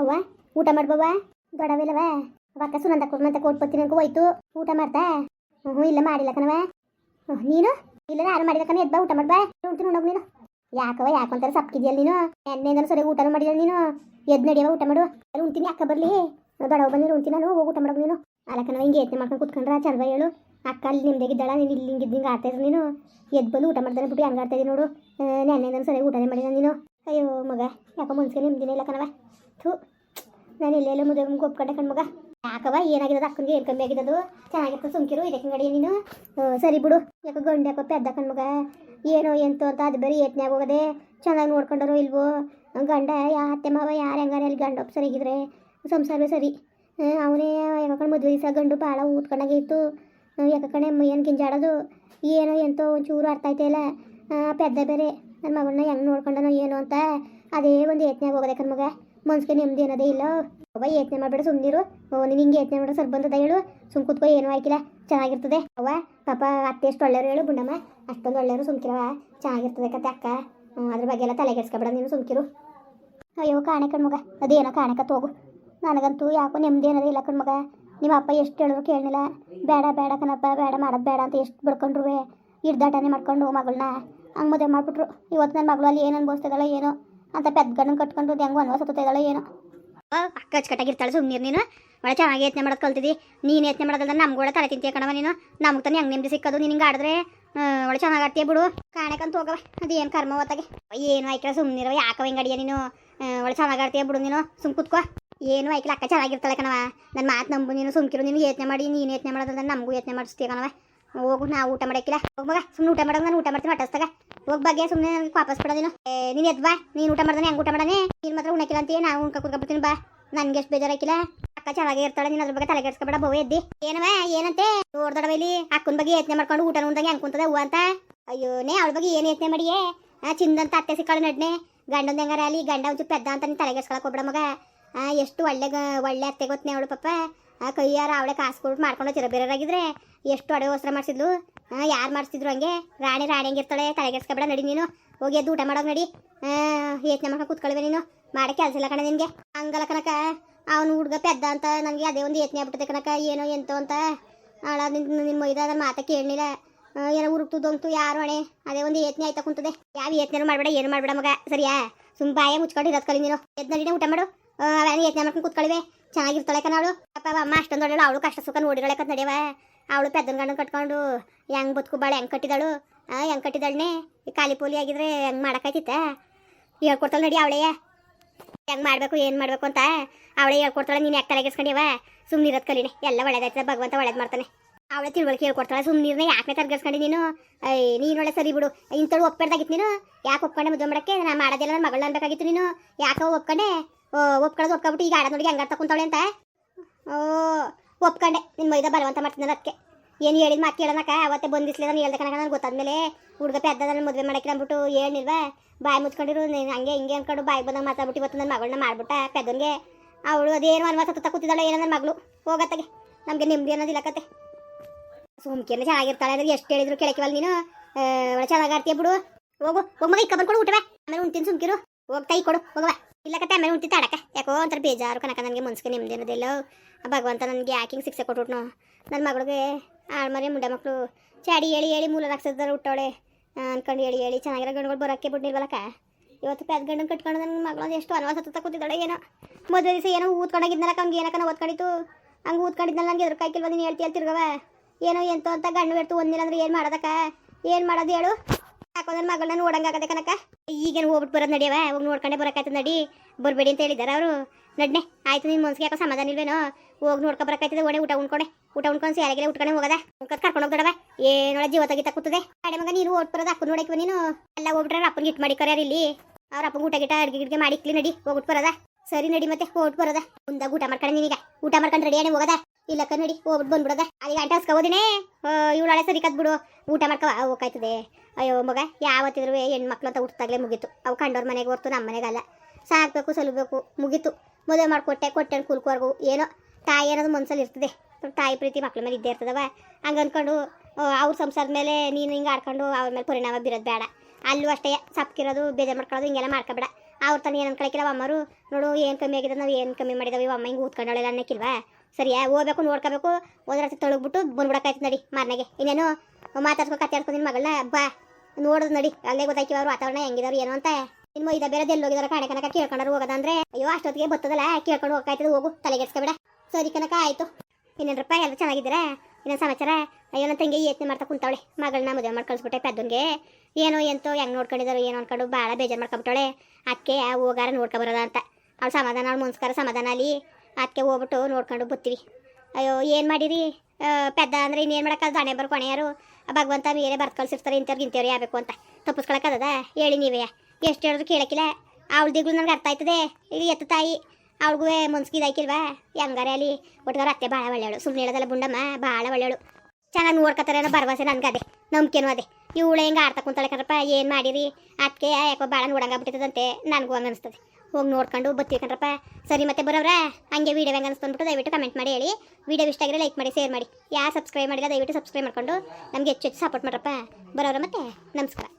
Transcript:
ಅವ್ವ, ಊಟ ಮಾಡ್ಬವ್ವ ದೊಡವಿಲ್ಲವ ಅವಕ್ಕ ಸುನಂದ ಕೊಡ್ಮಂತ ಕೊಟ್ಬತ್ತೀನಿ ಅನ್ಕೊ ಹೋಯ್ತು. ಊಟ ಮಾಡ್ತಾ? ಹ್ಞೂ ಇಲ್ಲ ಮಾಡಿಲ್ಲ ಕಣವ ನೀನು? ಇಲ್ಲ, ನಾನು ಮಾಡಿದ ಕಣ, ಎದ್ಬಾ, ಊಟ ಮಾಡ್ಬಾ ಉಂಟು ನೋಡೋಗ ನೀನು. ಯಾಕವ ಯಾಕಂತಾರೆ ಸಪ್ಕಿದ್ಯಲ್ಲ ನೀನು? ಎಣ್ಣೆಯಿಂದ ಸರಿ ಊಟ ಮಾಡಿಲ್ಲ ನೀನು. ಎದ್ ನಡಿಯವ ಊಟ ಮಾಡು. ಅಲ್ಲಿ ಉಂತೀನಿ ಅಕ್ಕ ಬರಲಿ. ದೊಡವ ಬಂದಿರು ಉಣ್ತೀನಿ ನಾನು ಹೋಗಿ, ಊಟ ಮಾಡೋದು ನೀನು. ಅಲ್ಲ ಕಣವ ಹಿಂಗೆ ಯತ್ನ ಮಾಡ್ಕೊಂಡು ಕುತ್ಕೊಂಡ್ರ ಚಂದ ಹೇಳು. ಅಕ್ಕ ಅಲ್ಲಿ ನಿಮ್ದಾಗಿದ್ದಾಳ ನೀನು ಇಲ್ಲಿ ಹಿಂಗೆ ಹಿಂಗೆ ಆಡ್ತಾ ಇದ್ರು ನೀನು. ಎದ್ದು ಬಂದು ಊಟ ಮಾಡ್ತಾನೆ ಬಿಟ್ಟು ಹೆಂಗೆ ಆಡ್ತಾ ನೋಡು. ನೆನ್ನೆ ಸರಿ ಊಟನೇ ಮಾಡಿದ ನೀನು. ಅಯ್ಯೋ, ಮಗ, ಯಾಕೋ ಮನ್ಸಿಗೆ ನಿಮ್ದಿನ ಇಲ್ಲ ಕಣವ ಥೂ ನಾನು ಎಲ್ಲೆಲ್ಲ ಮುದ್ದೆ ಒಪ್ಕೊಂಡೆ ಕಣ್ಮಗ ಯಾಕವ ಏನಾಗಿರೋದು ಅಕ್ಕನಿಗೆ ಏನು ಕಮ್ಮಿ ಆಗಿರೋದು? ಚೆನ್ನಾಗಿತ್ತು ಸುಮ್ಕಿರು, ಇದಕ್ಕೆ ಗಡಿ ನೀನು? ಸರಿ ಬಿಡು. ಯಾಕೋ ಗಂಡು ಯಾಕೋ ಪೆದ್ದ ಕಣ್ಮಗ ಏನೋ ಎಂತೋ ಅಂತ ಅದು ಬರೀ ಏತ್ನ್ಯಾಗ ಹೋಗೋದೆ. ಚೆನ್ನಾಗಿ ನೋಡ್ಕೊಂಡರು ಇಲ್ವೋ? ಗಂಡ, ಯಾ ಅತ್ತೆ ಮಾವ, ಯಾರು ಹೆಂಗಾರ ಅಲ್ಲಿ ಗಂಡ ಸರಿಗಿದ್ರೆ ಸಂಸಾರವೇ ಸರಿ. ಅವನೇ ಯಾಕಂಡ್ ಮದುವೆ ದಿವಸ ಗಂಡು ಭಾಳ ಊದ್ಕೊಂಡಾಗೆ ಇತ್ತು. ಯಾಕಂಡೆ ಏನು ಗಿಂಜಾಡೋದು ಏನೋ ಎಂತೋ ಒಂಚೂರು ಅರ್ಥ ಆಯ್ತಿಲ್ಲ ಪೆದ್ದ ಬೇರೆ. ನನ್ನ ಮಗಳನ್ನ ಹೆಂಗೆ ನೋಡ್ಕೊಂಡನೋ ಏನೋ ಅಂತ. ಅದೇ ಒಂದು ಯತ್ನಾಗ ಹೋಗೋದೆ ಕಣ್ಮಗ ಮನ್ಸಿಗೆ ನೆಮ್ಮದಿ ಅನ್ನೋದೇ ಇಲ್ಲ. ಅವ್ವ ಯೋಚನೆ ಮಾಡಬೇಡ ಸುಮ್ಮನಿರು ನೀನು ಹಿಂಗೆ ಯೋಚನೆ ಮಾಡೋ ಸ್ವಲ್ಪ ಬಂದದ ಹೇಳು. ಸುಮ್ ಕೂತ್ಕೋ ಏನೂ ಆಯ್ಕಿಲ್ಲ. ಚೆನ್ನಾಗಿರ್ತದೆ. ಅವ್ವ, ಪಾಪ ಅತ್ತೆ ಎಷ್ಟು ಒಳ್ಳೆಯವರು ಹೇಳು ಬುಂಡಮ್ಮ. ಅಷ್ಟೊಂದು ಒಳ್ಳೆಯವರು ಸುಮ್ಕಿರವ ಚೆನ್ನಾಗಿರ್ತದೆ ಕತೆ ಅಕ್ಕ. ಅದ್ರ ಬಗ್ಗೆ ಎಲ್ಲ ತಲೆ ಕೆಡ್ಸ್ಕೊಬೇಡ ನೀನು ಸುಮ್ಕಿರು. ಅಯ್ಯೋ, ಕಾಣೆ ಕಣ್ಮಗ. ಅದೇನೋ ಕಾಣಕತ್ತ ಹೋಗು ನನಗಂತೂ ಯಾಕೋ ನೆಮ್ಮದಿ ಅನ್ನೋದೇ ಇಲ್ಲ ಕಣ್ಮಗ. ನಿಮ್ಮ ಅಪ್ಪ ಎಷ್ಟು ಹೇಳಿದ್ರು ಕೇಳಲಿಲ್ಲ. ಬೇಡ ಬೇಡ ಕಣಪ್ಪ. ಬೇಡ ಮಾಡೋದು ಬೇಡ ಅಂತ ಎಷ್ಟು ಬಿಡ್ಕೊಂಡ್ರು ಹಿಡ್ದಾಟನೆ ಮಾಡ್ಕೊಂಡು ಮಗಳನ್ನ ಹಂಗೆ ಮದುವೆ ಮಾಡ್ಬಿಟ್ರು. ಇವತ್ತು ನನ್ನ ಮಗಳು ಅಲ್ಲಿ ಏನು ಅನ್ಭವಿಸ್ತದಲ್ಲ ಏನೋ. ಅಂತ ಪೆದ್ದ ಗಂಡನ ಕಟ್ಕೊಂಡು ಹೆಂಗೋ ಅನ್ವಾಸ ಇದ್ದಾಳೆ ಏನೋ. ಅಕ್ಕ ಅಚ್ಚುಕಟ್ಟಾಗಿರ್ತಾಳೆ ಸುಮ್ಮನೆ ನೀನು. ಒಳ್ಳೆ ಚೆನ್ನಾಗಿ ಯತ್ನೆ ಮಾಡೋದು ಕಲ್ತಿದ್ದಿ ನೀನು ಯತ್ನೆ ಮಾಡೋದಲ್ಲ ನಮ್ಗೆ ತಲೆ ತಿಂತೀಯ ಕಣವ ನೀನು. ನಮ್ಗೆ ತಾನೇ ಹೆಂಗೆ ನೆಮ್ಮದಿ ಸಿಕ್ಕೋದು. ನೀನು ಹಿಂಗೆ ಆಡಿದ್ರೆ ಒಳ್ಳೆ ಚೆನ್ನಾಗಿ ಆಡ್ತೀಯ ಬಿಡು. ಕಾಣಕಂತ ಹೋಗವ ಏನು ಕರ್ಮ ಹೊತ್ತಾಗೆ. ಏನು ಆಯ್ಕಲ ಸುಮ್ಮನಿರವ ಯಾಕವ ಹಿಂಗೆ ನೀನು? ಒಳ್ಳೆ ಚೆನ್ನಾಗಿ ಆಡ್ತೀಯ ಬಿಡು ನೀನು. ಸುಮ್ ಕುತ್ಕೋ. ಏನು ಆಯ್ಕಲ ಅಕ್ಕ ಚೆನ್ನಾಗಿರ್ತಾಳೆ ಕಣವ ನನ್ನ ಮಾತು ನಂಬು ನೀನು. ಸುಮ್ಕಿರು ನೀನು. ಯತ್ನೆ ಮಾಡಿ, ನೀನು ಯತ್ನೆ ಮಾಡೋದಲ್ಲ ನಮಗೂ ಯತ್ನೆ ಮಾಡಿಸ್ತೀಯ ಕಣವ ಹೋಗು ನಾ ಊಟ ಮಾಡಕ್ಕಿಲ್ಲ. ಹೋಗ್ ಮಗ ಸುಮ್ಮನೆ ಊಟ ಮಾಡೋ ನಾನು ಊಟ ಮಾಡ್ತೀನಿ ಮಟ್ಟಸ್ತಾಗ ಹೋಗ್ ಬಗ್ಗೆ ಸುಮ್ಮನೆ ನನಗೆ ವಾಪಸ್ ಬಿಡೋದೇನು ನೀನು. ಎದ್ ಬಾ. ನೀನು ಊಟ ಮಾಡ್ದಾನೆ, ಹೆಂಗೆ ಊಟ ಮಾಡಾನೆ ನೀನು ಮಾತ್ರ ಉಣಕ್ಕಿಲ್ಲ ಅಂತೀಯ ನಾವು ಉಣ್ಕ ಕುತ್ಕೊಬಿಡ್ತೀನಿ ಬಾ. ನನಗೆ ಎಷ್ಟು ಬೇಜಾರಾಕಿಲ್ಲ ಅಕ್ಕ ಚೆನ್ನಾಗಿ ಇರ್ತಾಳೆ, ನೀನು ಅದ್ರ ಬಗ್ಗೆ ತಲೆ ಕೆಡ್ಸ್ಕೊಬೇಡ ಬಹು ಎದ್ದಿ. ಏನವ, ಏನಂತೆ? ನೋಡ್ದಡ ಇಲ್ಲಿ, ಅಕ್ಕನ ಬಗ್ಗೆ ಯತ್ನೆ ಮಾಡ್ಕೊಂಡು ಊಟ ಉಂದಂಗೆ ಹೆಂಗ್ ಕುಂತದ ಹೂವ ಅಂತ. ಅಯ್ಯೋನೇ, ಅವ್ಳ ಬಗ್ಗೆ ಏನು ಯತ್ನೆ ಮಾಡಿಯೇ? ಚಿಂದಂತ ಅತ್ತೆ ಸಿಕ್ಕಾಳು ನಡ್ನೆ. ಗಂಡಂದ ಹೆಂಗಾರ ಅಲ್ಲಿ, ಗಂಡ ಒಂಚೂರು ಪೆದ್ದ ಅಂತ ನೀನು ತಲೆಗೆಡ್ಸ್ಕೊಳಕ್ ಹೋಗ್ಬೇಡ ಮಗ. ಎಷ್ಟು ಒಳ್ಳೆ ಒಳ್ಳೆ ಅತ್ತೆ ಗೊತ್ತನೇ ಅವಳು ಪಪ್ಪ ಆ ಕೈಯಾರ ಅವಳೆ ಕಾಸು ಕೊಟ್ಟು ಮಾಡ್ಕೊಂಡು ಚಿರ ಬೇರೆಯವರಾಗಿದ್ರೆ ಎಷ್ಟು ಅಡುಗೆ ವಸ್ತ್ರ ಮಾಡಿಸಿದ್ಲು? ಯಾರು ಮಾಡಿಸ್ತಿದ್ರು ಹಂಗೆ? ರಾಣಿ ರಾಣಿ ಹೆಂಗಿರ್ತಾಳೆ ತಲೆಗೆಡ್ಸ್ಕೊಬೇಡ ನಡಿ ನೀನು. ಹೋಗಿ ಎದ್ದು ಊಟ ಮಾಡೋದು ನಡಿ. ಯೋಚನೆ ಮಾಡ್ಕೊಂಡು ಕೂತ್ಕೊಳ್ವೆ ನೀನು. ಮಾಡೋ ಕೆಲಸ ಇಲ್ಲ ಕಣ ನಿನಗೆ. ಹಂಗಲ್ಲ ಕಣಕ ಅವನು ಹುಡುಗ ಪೆದ್ದ ಅಂತ ನನಗೆ ಅದೇ ಒಂದು ಯತ್ನೆ ಆಗ್ಬಿಟ್ಟಿದೆ ಕಣಕ ಏನೋ ಎಂತೋ ಅಂತ. ಅಳ ನಿನ್ನ ನಿಮ್ಮ ಮೈದ ನನ್ನ ಮಾತ ಕೇಳಲಿಲ್ಲ ಏನೋ ಉರುಕ್ತದಂತು ಯಾರು ಅಣೆ ಅದೇ ಒಂದು ಯತ್ನೆ ಆಯ್ತಾ ಕುಂತದೆ. ಯಾವ ಯತ್ನೆನೂ ಮಾಡಬೇಡ, ಏನು ಮಾಡಬೇಡ ಮಗ. ಸರಿಯಾ? ಸುಮ್ಮ ಬಾಯ ಮುಚ್ಕೊಂಡು ಇರೋದು ಕಲಿ ನೀನು. ಎದ್ದು ನಡಿನೇ ಊಟ ಮಾಡು. ಅವೇನು ಯತ್ನೆ ಮಾಡ್ಕೊಂಡು ಕೂತ್ಕೊಳ್ಳಿವೆ ಚೆನ್ನಾಗಿರ್ತಾಳೆ ಕಣ ಅವಳು. ಅಪ್ಪ ಅಮ್ಮ ಅಷ್ಟೊಂದು ಒಳ್ಳೆ ಅವಳು ಕಷ್ಟ ಸುಖ ನೋಡಿರಳೆ ಕತ್ ನಡೆಯವ ಅವಳು ಪೆದ್ದನ ಗಂಡನ ಕಟ್ಕೊಂಡು ಹೆಂಗ್ ಬದುಕು ಬಾಳೆ, ಹೆಂಗ್ ಕಟ್ಟಿದಾಳು? ಹೆಂಗ್ ಕಟ್ಟಿದಾಳನೆ? ಖಾಲಿ ಪೋಲಿ ಆಗಿದ್ರೆ ಹೆಂಗ್ ಮಾಡೋಕ್ಕಾಯ್ತಿತ್ತ? ಹೇಳ್ಕೊಡ್ತಾಳೆ ನಡಿ ಅವಳೆಯ ಹೆಂಗ್ ಮಾಡಬೇಕು, ಏನ್ ಮಾಡಬೇಕು ಅಂತ ಅವಳೇ ಹೇಳ್ಕೊಡ್ತಾಳೆ. ನೀನು ಯಾಕೆ ತಲೆಗೆಸ್ಕೊಂಡಿವ ಸುಮ್ಮನೆ ಇರೋದು ಕಲೀನಿ. ಎಲ್ಲ ಒಳ್ಳೇದಾಯ್ತದೆ ಭಗವಂತ ಒಳ್ಳೇದು ಮಾಡ್ತಾನೆ. ಅವಳೇ ತಿಳುವಳಿಕೆ ಹೇಳ್ಕೊಡ್ತಾಳೆ. ಸುಮ್ಮನೆ ಯಾಕೆ ತರ್ಗಿಸ್ಕೊಂಡು ನೀನು? ನೀನು ಒಳ್ಳೆ ಸರಿ ಬಿಡು. ಇಂಥಳು ಒಪ್ಪಿಡ್ದಾಗಿತ್ತು ನೀನು? ಯಾಕೆ ಒಪ್ಕೊಂಡೆ ಮದುವೆ ಮಾಡಕ್ಕೆ? ನಾನು ಮಾಡೋದಿಲ್ಲ ನನ್ನ ಮಗಳು ಅನ್ಬೇಕಾಗಿತ್ತು ನೀನು. ಯಾಕೋ ಒಪ್ಕೊಂಡೆ? ಒಪ್ಕೊಳ್ಳೋದು ಒಪ್ಕೊಬಿಟ್ಟು ಈಗ ಆಡ ನೋಡಿ ಹೆಂಗಾರ ತಕೊಂತಾಳೆ ಅಂತ. ಓ, ಒಪ್ಕೊಂಡೆ. ನಿನ್ನ ಮೈದ ಬಲವಂತ ಮಾಡ್ತೀನಿ ಅದಕ್ಕೆ. ಏನು ಹೇಳಿದ ಮಾತು ಕೇಳೋಣಕ್ಕ ಅವತ್ತೆ ಬಂದಿಸ್ಲಿಲ್ಲ ನಾನು ಹೇಳ್ದೆ ಕಣಕ ನನಗೆ ಗೊತ್ತಾದ್ಮೇಲೆ. ಹುಡುಗ ಪೆದ್ದ ನನ್ನ ಮದುವೆ ಮಾಡಕ್ಕೆ ಅಂದ್ಬಿಟ್ಟು ಹೇಳಿಲ್ವಾ ಬಾಯಿ ಮುಚ್ಕೊಂಡಿರು, ನೀನು ಹಂಗೆ ಹಿಂಗೆ ಅಂದ್ಕೊಂಡು ಬಾಯಿ ಬಂದಂಗೆ ಮಾತಾಡ್ಬಿಟ್ಟು ಇವತ್ತು ನನ್ನ ಮಗಳನ್ನ ಮಾಡ್ಬಿಟ್ಟ ಪೆದ್ದನ್ಗೆ. ಅವಳು ಅದೇನು ಅನ್ವಾಸ ತುತ್ತ ಕೂತಿದ್ದಾಳೆ ಏನೋ ನನ್ನ ಮಗಳು. ಹೋಗತ್ತಗೆ. ನಮಗೆ ನೆಮ್ಮದಿ ಅನ್ನೋದಿಲ್ಲ ಕತೆ. ಸುಮ್ಕಿನ ಚೆನ್ನಾಗಿರ್ತಾಳೆ ಅಂದ್ರೆ ಎಷ್ಟು ಹೇಳಿದ್ರು ಕೆಳಕಿವಲ್ಲ ನೀನು? ಒಳ ಚೆನ್ನಾಗಿ ಆಡ್ತೀಯ ಬಿಡು. ಹೋಗು, ಹೋಗ್ ಮಗ ಇಕ್ಕ ಬಂದ್ಕೊಡು ಊಟವೇ. ಆಮೇಲೆ ಉಣ್ತೀನಿ ಸುಮ್ಕಿರು. ಹೋಗ್ತಾ ಕೊಡು ಹೋಗವ ಇಲ್ಲ ಕತೆ, ಆಮೇಲೆ ತಾಡಕ ಯಾಕೋ ಒಂಥರ ಬೇಜಾರು ಕನಕ ನನಗೆ, ಮನ್ಸಿಗೆ ಆ ಭಗವಂತ ನನಗೆ ಯಾಕಿಂಗ್ ಶಿಕ್ಷೆ ಕೊಟ್ಬಿಟ್ನು ನನ್ನ ಮಗಳಿಗೆ ಆಳ್ಮರಿ ಮುಂಡ ಮಕ್ಕಳು ಚಾಡಿ ಹೇಳಿ ಹೇಳಿ ಮೂಲ ನಕ್ಷತ್ರ ಹುಟ್ಟವಳೆ. ಅನ್ಕೊಂಡು ಹೇಳಿ ಹೇಳಿ, ಚೆನ್ನಾಗಿರೋ ಗಂಡುಗಳು ಬರೋಕ್ಕೆ ಬಿಡ್ನಿಲ್ವಲ್ಲಕ್ಕ ಇವತ್ತು ಪ್ಯಾದ ಗಂಡನ ಕಟ್ಕೊಂಡು ನನ್ನ ಮಗಳು ಎಷ್ಟು ಅನವಾಸ ಹತ್ತ ಕೂತಿದ್ದಾಳೆ ಏನೋ. ಮೊದಲ ದಿವಸ ಏನೋ ಊದ್ಕೊಂಡಾಗಿದ್ನಲ್ಲ ಅವ್ನಿಗೆ ಏನಕ್ಕ ಓದ್ಕೊಂಡಿತ್ತು ಹಂಗೆ ಊದ್ಕೊಂಡಿದ್ನಲ್ಲ ನನಗೆ ಎದುರು ಕಾಯ್ಕಿಲ್ವ ನೀನು ಹೇಳ್ತಿ ಹೇಳ್ತಿರ್ಗವ. ಏನೋ ಎಂತ ಅಂತ ಗಂಡು ಹೇಳ್ತು, ಒಂದಿಲ್ಲ ಅಂದ್ರೆ ಏನು ಮಾಡೋದಕ್ಕ? ಏನು ಮಾಡೋದು ಹೇಳು? ಯಾಕೋ ನನ್ನ ಮಗಳನ್ನ ನೋಡಂಗಾಗದೆ ಕನಕ ಈಗೇನು ಹೋಗ್ಬಿಟ್ಟು ಬರೋದು ನಡಿಯವ ಹೋಗಿ ನೋಡ್ಕೊಂಡೆ ಬರೋಕಾಯ್ತದ ನಡಿ. ಬರಬೇಡಿ ಅಂತ ಹೇಳಿದ್ದಾರೆ ಅವರು. ನಡ್ನೆ, ಆಯ್ತು ನಿನ್ನ ಮನ್ಸಿಗೆ ಯಾಕೋ ಸಮಾಧಾನ ಇಲ್ವೇನೋ? ಹೋಗಿ ನೋಡ್ಕೊ ಬರೋಕಾಯ್ತದೆ ಒಡೆ ಊಟ ಉಣ್ಕೊಂಡೆ. ಊಟ ಉಣ್ಕೊಂಡು ಸ್ಯಾಲೆಗೆಲ್ಲ ಉಟ್ಕೊಂಡೆ ಹೋಗದ. ಮುಖದ ಕರ್ಕೊಂಡು ಹೋಗ್ದಡವ ಏನೊಳ ಜೀವ ತೆಗಿತಾ ಕೂತದೆ. ಅಡೆ ಮಗ, ನೀನು ಓಟ್ ಬರೋದು ಅಪ್ಪನ ನೋಡಕ್ವ ನೀನು. ಎಲ್ಲ ಹೋಗ್ಬಿಟ್ರೆ ಅಪ್ಪನ ಗಿಟ್ ಮಾಡಿ ಕರ್ಯಾರ ಇಲ್ಲಿ. ಅವ್ರ ಅಪ್ಪನ ಊಟ ಗಿಟ, ಅಡ್ಗೆ ಗಿಡ್ಗೆ ಮಾಡಿಕ್ಲಿ ನಡಿ ಹೋಗ್ಬಿಟ್ಟು ಬರೋದ. ಸರಿ ನಡಿ ಮತ್ತೆ ಓಟ್ ಬರೋದ. ಮುಂದಾಗ ಊಟ ಮಾಡ್ಕೊಂಡು ನೀನೀಗ. ಊಟ ಮಾಡ್ಕೊಂಡು ರೆಡಿ ಹೋಗದ. ಇಲ್ಲಕ್ಕ ನಡಿ ಹೋಗ್ಬಿಟ್ಟು ಬಂದ್ಬಿಡದ? ಅಲ್ಲಿ ಗಂಟೆ ಹಸ್ಕೋಬೋದಿನೇ? ಹಳೆ ಸರಿ ಕದ್ಬಿಡು ಊಟ ಮಾಡ್ಕೊ ಹೋಗ್ಕಾಯ್ತದೆ ಅಯ್ಯೋ, ಮಗ, ಯಾವತ್ತಿದ್ರು ಹೆಣ್ಮಕ್ಳು ಅಂತ ಹುಟ್ಟಾಗಲೇ ಮುಗೀತು. ಅವು ಕಂಡವ್ರ ಮನೆಗೆ ಹೊರ್ತು ನಮ್ಮ ಮನೆಗಲ್ಲ. ಸಾಕ್ಬೇಕು, ಸಲುಬೇಕು, ಮುಗೀತು. ಮದುವೆ ಮಾಡಿಕೊಟ್ಟೆ ಕೊಟ್ಟೆ ಕುಲ್ಕೋರ್ಗು ಏನೋ ತಾಯಿ ಅನ್ನೋದು ಮನ್ಸಲ್ಲಿ ಇರ್ತದೆ. ತಾಯಿ ಪ್ರೀತಿ ಮಕ್ಳ ಮೇಲೆ ಇದ್ದೇ ಇರ್ತದವ. ಹಂಗೆ ಅಂದ್ಕೊಂಡು ಅವ್ರ ಸಂಸಾರದ ಮೇಲೆ ನೀನು ಹಿಂಗೆ ಆಡ್ಕೊಂಡು, ಅವ್ರ ಮೇಲೆ ಪರಿಣಾಮ ಬೀರೋದು ಬೇಡ. ಅಲ್ಲೂ ಅಷ್ಟೇ ಸಪ್ಕಿರೋದು ಬೇಜಾರು ಮಾಡ್ಕೊಳ್ಳೋದು, ಹಿಂಗೆಲ್ಲ ಮಾಡ್ಕೊಬೇಡ. ಅವ್ರ ತಾನೇ ಏನು ಅನ್ಕೊಳಕಿಲ್ಲ ಅಮ್ಮರು, ನೋಡು, ಏನು ಕಮ್ಮಿ ಆಗಿದೆ ನಾವು ಏನು ಕಮ್ಮಿ ಮಾಡಿದಾವೆ. ಅಮ್ಮ ಹಿಂಗೆ ಊದ್ಕೊಂಡಳೆಲ್ಲ ಅನ್ನಕ್ಕಿಲ್ವಾ? ಸರಿಯಾ ಹೋಗ್ಬೇಕು, ನೋಡ್ಕೋಬೇಕು. ಹೋದ್ರ ತೊಳಗ್ಬಿಟ್ಟು ಬಂದ್ಬಿಡಕ್ಕಾಯ್ತು ನಡಿ, ಮಾರ್ನಾಗೆ. ಇನ್ನೇನು ಮಾತಾಡ್ಸ್ಕೊ ಕತ್ತಾಡ್ಸ್ಕೊ ನಿನ್ನ ಮಗಳನ್ನ ಬಾ, ನೋಡೋದು ನಡಿ. ಅಲ್ಲೇ ಗೊತ್ತಾಯ್ತು ಅವ್ರು ವಾತಾವರಣ ಹೆಂಗಿದಾರು ಏನು ಅಂತ. ಇನ್ನು ಮೈದ ಬೇರೆ ಎಲ್ಲಿ ಹೋಗಿದಾರ ಕಾಣೆ ಕನಕ ಕೇಳ್ಕೊಂಡ್ರು ಹೋಗೋದಂದ್ರೆ ಅಯ್ಯೋ, ಅಷ್ಟೊತ್ತಿಗೆ ಬತ್ತದಲ್ಲ, ಕೇಳ್ಕೊಂಡು ಹೋಗ್ಕಾಯ್ತದ, ಹೋಗು ತಲೆಗೆಡ್ಸ್ಕೊಬೇಡ ಸರಿ ಕನಕ ಆಯ್ತು. ಇನ್ನೇನ್ರಪ್ಪ, ಎಲ್ಲ ಚೆನ್ನಾಗಿದ್ದೀರಾ? ಇನ್ನೊಂದು ಸಮಾಚಾರ ಅಯ್ಯೋ ನನ್ನ ತಂಗಿ ಯತ್ನೆ ಮಾಡ್ತಾ ಕುಂತವಳೆ. ಮಗಳನ್ನ ಮದುವೆ ಮಾಡಿ ಕಳ್ಸಿಬಿಟ್ಟೆ ಪೆದ್ದನ್ಗೆ. ಏನೋ ಎಂತೋ ಹೆಂಗೆ ನೋಡ್ಕೊಂಡಿದ್ದಾರೋ ಏನೋ ಅನ್ಕೊಂಡು ಭಾಳ ಬೇಜಾರು ಮಾಡ್ಕೊಂಬಿಟ್ಟವಳೆ. ಅಕ್ಕೆ ಹೋಗಾರ ನೋಡ್ಕೊ ಬರೋದ ಅಂತ. ಅವ್ಳು ಸಮಾಧಾನ ಅವ್ಳು ಮುನ್ಸ್ಕಾರ ಸಮಾಧಾನ ಅಲ್ಲಿ. ಅದಕ್ಕೆ ಹೋಗ್ಬಿಟ್ಟು ನೋಡ್ಕೊಂಡು ಬರ್ತೀವಿ ಅಯ್ಯೋ ಏನು ಮಾಡಿರಿ? ಆ, ಪೆದ್ದ ಅಂದ್ರೆ ಇನ್ನೇನು ಮಾಡೋಕ್ಕಲ್ಲ ಬರ್ ಕೊನೆಯಾರು. ಭಗವಂತ ಬೇರೆ ಬರ್ದು ಕಳ್ಸಿರ್ತಾರೆ ಇಂಥವ್ರಿಗೆ ಇಂಥವ್ರು ಯಾಬೇಕು ಅಂತ. ತಪ್ಪಿಸ್ಕೊಳಕ್ಕದ ಹೇಳಿ ನೀವೇ. ಎಷ್ಟು ಹೇಳಿದ್ರು ಕೇಳಕ್ಕಿಲ್ಲ. ಅವಳ ದಿಗ್ಳು ನನಗೆ ಅರ್ಥ ಆಯ್ತದೆ. ಇಲ್ಲಿ ಎತ್ತ ತಾಯಿ. ಅವಳಿಗೂ ಮುನ್ಸ್ಕಿ ಇದಾಕಿಲ್ವಾ ಹೆಂಗಾರೆ ಅಲ್ಲಿ ಒಟ್ಗಾರ ಅತ್ತೆ ಭಾಳ ಒಳ್ಳೆಯವಳು. ಸುಮ್ಮನೆ ಹೇಳೋದಲ್ಲ ಬುಂಡಮ್ಮ ಭಾಳ ಒಳ್ಳೆಯವಳು. ಚೆನ್ನಾಗಿ ನೋಡ್ಕೊತಾರೆ ಅನ್ನೋ ಭರವಸೆ ನನ್ಗೆ ಅದೇ, ನಂಬಿಕೆನೂ ಅದೇ. ಇವಳು ಹೆಂಗೆ ಆಡ್ತಾ ಕುಂತಾಳೆ ಕಣಪ್ಪ, ಏನು ಮಾಡಿರಿ? ಅದಕ್ಕೆ ಯಾಕೋ ಭಾಳ ನೋಡಂಗಾಗ್ಬಿಟ್ಟಿದಂತೆ ನನಗೂ ಹಂಗೆ ಅನಿಸ್ತದೆ. ಹೋಗಿ ನೋಡ್ಕೊಂಡು ಬತ್ತೀವಿ ಸರಿ ಮತ್ತೆ ಬರೋವ್ರ? ಹಂಗೆ ವೀಡಿಯೋ ಹೆಂಗೆ ಅನಿಸ್ತು ದಯವಿಟ್ಟು ಕಮೆಂಟ್ ಮಾಡಿ ಹೇಳಿ. ವೀಡಿಯೋ ಇಷ್ಟ ಆಗಿರೋ ಲೈಕ್ ಮಾಡಿ ಶೇರ್ ಮಾಡಿ. ಯಾರು ಸಬ್ಸ್ಕ್ರೈಬ್ ಮಾಡಿಲ್ಲ, ದಯವಿಟ್ಟು ಸಬ್ಸ್ಕ್ರೈಬ್ ಮಾಡ್ಕೊಂಡು ನಮಗೆ ಹೆಚ್ಚು ಹೆಚ್ಚು ಸಪೋರ್ಟ್ ಮಾಡ್ರಪ್ಪ. ಬರೋರ ಮತ್ತೆ, ನಮಸ್ಕಾರ.